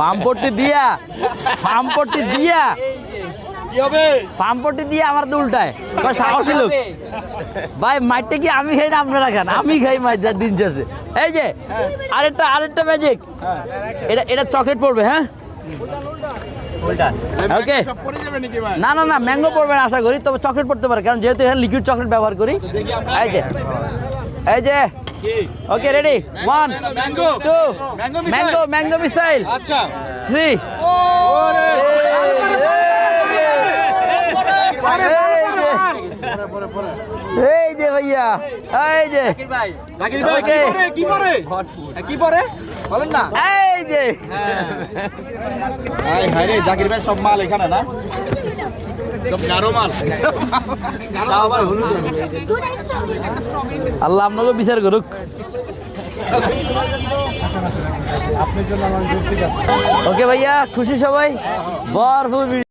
পাম্পটি দিয়া পাম্পটি দিয়া। কি হবে? পাম্পটি দিয়ে আমার তো উল্টায়। কয় সাহসী লোক ভাই মাইটটা কি আমি খাই না আপনারা খান? আমি খাই মাইট যার দিন শেষে। এই যে আরেকটা আরেকটা ম্যাজিক এটা এটা চকলেট পড়বে হ্যাঁ? ওকে সব পড়ে যাবে নাকি ভাই? না না না ম্যাঙ্গো পড়বে না আশা করি। তবে চকলেট পড়তে পারে কারণ যেহেতু এখানে লিকুইড চকলেট ব্যবহার করি। এই যে এই যে। Okay ready one mango two mango missile. Mango mango missile আচ্ছা থ্রি এই যে ভাইয়া এই যে জাকির ভাই জাকির ভাই কি. পরে কি পরে বলেন না এই যে হায় জাকির ভাই সব মাল এখানে না আল্লাহ আপনাকে বিচার করুক। ওকে ভাইয়া খুশি সবাই? ভরপুর